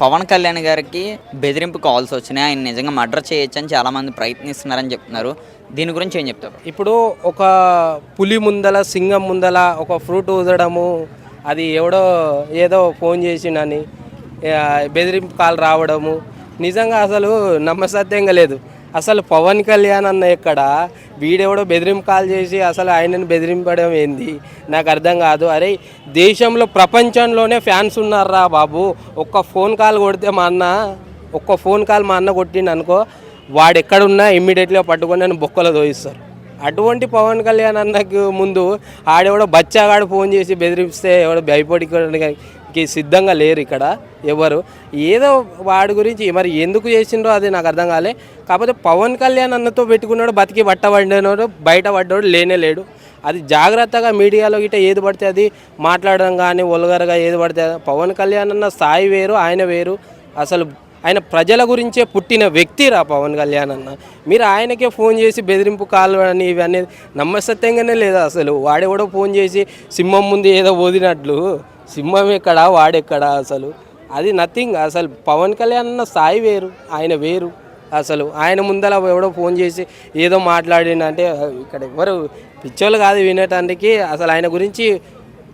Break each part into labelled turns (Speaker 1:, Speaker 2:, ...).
Speaker 1: పవన్ కళ్యాణ్ గారికి బెదిరింపు కాల్స్ వచ్చినాయి. ఆయన నిజంగా మర్డర్ చేయొచ్చని చాలామంది ప్రయత్నిస్తున్నారని చెప్తున్నారు. దీని గురించి ఏం చెప్తారు?
Speaker 2: ఇప్పుడు ఒక పులి ముందల సింగం ముందల ఒక ఫ్రూట్ ఊదడము అది ఎవడో ఏదో ఫోన్ చేసిండని బెదిరింపు కాల్ రావడము నిజంగా అసలు నమ్మసత్యంగా లేదు. అసలు పవన్ కళ్యాణ్ అన్న ఎక్కడ? వీడెవడో బెదిరింపు కాల్ చేసి అసలు ఆయనను బెదిరింపడం ఏంది? నాకు అర్థం కాదు. అరే దేశంలో ప్రపంచంలోనే ఫ్యాన్స్ ఉన్నారా బాబు. ఒక్క ఫోన్ కాల్ కొడితే మా అన్న ఒక్క ఫోన్ కాల్ మా అన్న కొట్టిండు అనుకో వాడు ఎక్కడున్నా ఇమ్మీడియట్గా పట్టుకొని నన్ను బొక్కలో దోయిస్తారు అటువంటి పవన్ కళ్యాణ్ అన్నకు ముందు ఆడెవడో బచ్చాగాడు ఫోన్ చేసి బెదిరిస్తే ఎవడో భయపడి కి సిద్ధంగా లేరు ఇక్కడ ఎవరు. ఏదో వాడి గురించి మరి ఎందుకు చేసిండ్రో అది నాకు అర్థం కాలే. కాకపోతే పవన్ కళ్యాణ్ అన్నతో పెట్టుకున్నాడు బతికి బట్ట పడినోడు బయట పడ్డాడు లేనే లేడు. అది జాగ్రత్తగా మీడియాలో గిట్ట ఏది పడితే అది మాట్లాడడం కానీ ఒలగరగా ఏది పడితే పవన్ కళ్యాణ్ అన్న స్థాయి వేరు ఆయన వేరు. అసలు ఆయన ప్రజల గురించే పుట్టిన వ్యక్తి రా పవన్ కళ్యాణ్ అన్న. మీరు ఆయనకే ఫోన్ చేసి బెదిరింపు కాలు అని ఇవన్నీ నమ్మసత్యంగానే లేదా అసలు? వాడెవడో ఫోన్ చేసి సింహం ముందు ఏదో ఓదినట్లు సింహం ఎక్కడా వాడెక్కడా అసలు? అది నథింగ్ అసలు పవన్ కళ్యాణ్ అన్న స్థాయి వేరు ఆయన వేరు. అసలు ఆయన ముందర ఎవడో ఫోన్ చేసి ఏదో మాట్లాడిండంటే ఇక్కడ ఎవరు పిచ్చోళ్ళు కాదు వినటానికి అసలు ఆయన గురించి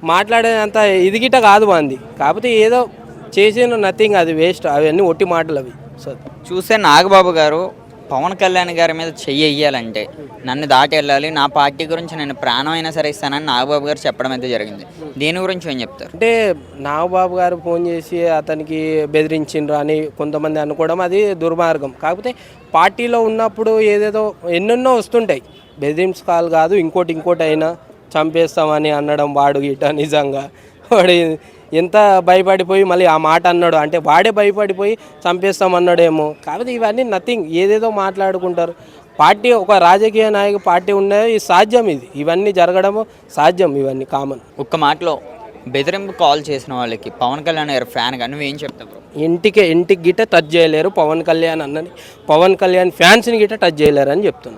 Speaker 2: మాట్లాడేంత ఇదిగిట కాదు మంది. కాకపోతే ఏదో చేసిన నథింగ్ అది వేస్ట్ అవన్నీ ఒట్టి మాటలు అవి. సో
Speaker 1: చూస్తే నాగబాబు గారు పవన్ కళ్యాణ్ గారి మీద చెయ్యి వెయ్యాలంటే నన్ను దాటి వెళ్ళాలి నా పార్టీ గురించి నేను ప్రాణం అయినా సరే ఇస్తానని నాగబాబు గారు చెప్పడం అయితే జరిగింది. దీని గురించి ఏం చెప్తారు?
Speaker 2: అంటే నాగబాబు గారు ఫోన్ చేసి అతనికి బెదిరించిండ్రు అని కొంతమంది అనుకోవడం అది దుర్మార్గం. కాకపోతే పార్టీలో ఉన్నప్పుడు ఏదేదో ఎన్నెన్నో వస్తుంటాయి. బెదిరింపు కాల్ కాదు ఇంకోటి ఇంకోటి అయినా చంపేస్తామని అనడం వాడు ఇట నిజంగా. వాడు ఎంత భయపడిపోయి మళ్ళీ ఆ మాట అన్నాడు? అంటే వాడే భయపడిపోయి చంపేస్తామన్నాడేమో. కాకపోతే ఇవన్నీ నథింగ్ ఏదేదో మాట్లాడుకుంటారు. పార్టీ ఒక రాజకీయ నాయక పార్టీ ఇది సాధ్యం ఇది. ఇవన్నీ జరగడము సాధ్యం ఇవన్నీ కామన్
Speaker 1: ఒక్క మాటలో బెదిరింపు కాల్ చేసిన వాళ్ళకి పవన్ కళ్యాణ్ గారి ఫ్యాన్గా నువ్వేం చెప్తావు?
Speaker 2: ఇంటికి ఇంటికి గిట్ట టచ్ చేయలేరు పవన్ కళ్యాణ్ అన్నని. పవన్ కళ్యాణ్ ఫ్యాన్స్ని గిట్ట టచ్ చేయలేరు అని చెప్తున్నా.